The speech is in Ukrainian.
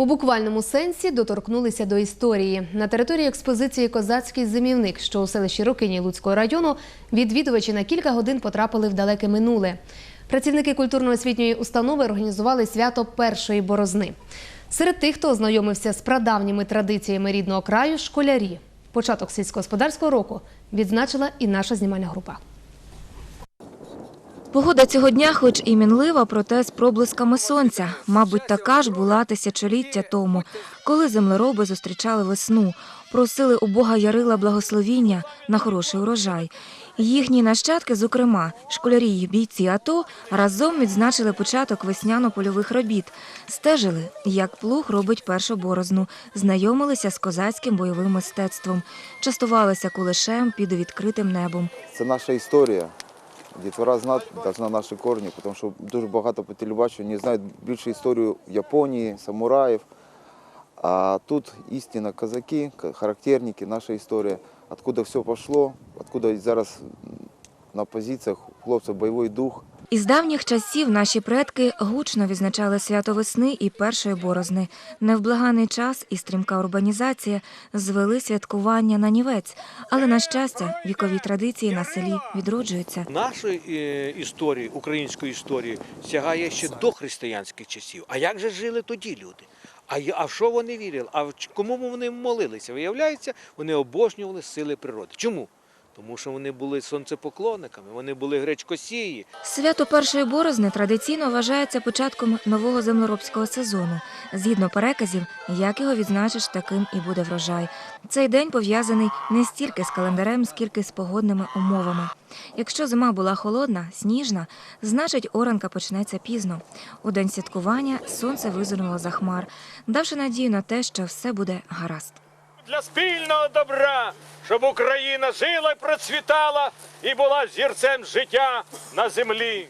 У буквальному сенсі доторкнулися до історії. На території експозиції Козацький зимівник, що у селищі Рокині Луцького району, відвідувачі на кілька годин потрапили в далеке минуле. Працівники культурно-освітньої установи організували свято першої борозни. Серед тих, хто ознайомився з прадавніми традиціями рідного краю, школярі. Початок сільськогосподарського року відзначила і наша знімальна група. Погода цього дня, хоч і мінлива, проте з проблисками сонця. Мабуть, така ж була тисячоліття тому, коли землероби зустрічали весну, просили у Бога Ярила благословіння на хороший урожай. Їхні нащадки, зокрема, школярі й бійці АТО, разом відзначили початок весняно-польових робіт, стежили, як плуг робить першу борозну, знайомилися з козацьким бойовим мистецтвом, частувалися кулешем під відкритим небом. Це наша історія. Дітвора знати повинна наші корні, тому що дуже багато по телебаченню не знають більше історію Японії, самураїв. А тут істина козаки, характерники, наша історія, откуда все пішло, откуда зараз на позиціях хлопців бойовий дух. Із давніх часів наші предки гучно відзначали свято весни і першої борозни. Невблаганий час і стрімка урбанізація звели святкування на нівець, але на щастя, вікові традиції на селі відроджуються. Нашої е, історії, української історії, сягає ще до християнських часів. А як же жили тоді люди? А, а що вони вірили? А кому вони молилися? Виявляється, вони обожнювали сили природи. Чому? Тому що вони були сонцепоклонниками, вони були гречкосії. Свято першої борозни традиційно вважається початком нового землеробського сезону. Згідно переказів, як його відзначиш, таким і буде врожай. Цей день пов'язаний не стільки з календарем, скільки з погодними умовами. Якщо зима була холодна, сніжна, значить оранка почнеться пізно. У день святкування сонце визирнуло за хмар, давши надію на те, що все буде гаразд. Для спільного добра, щоб Україна жила процвітала і була зірцем життя на землі.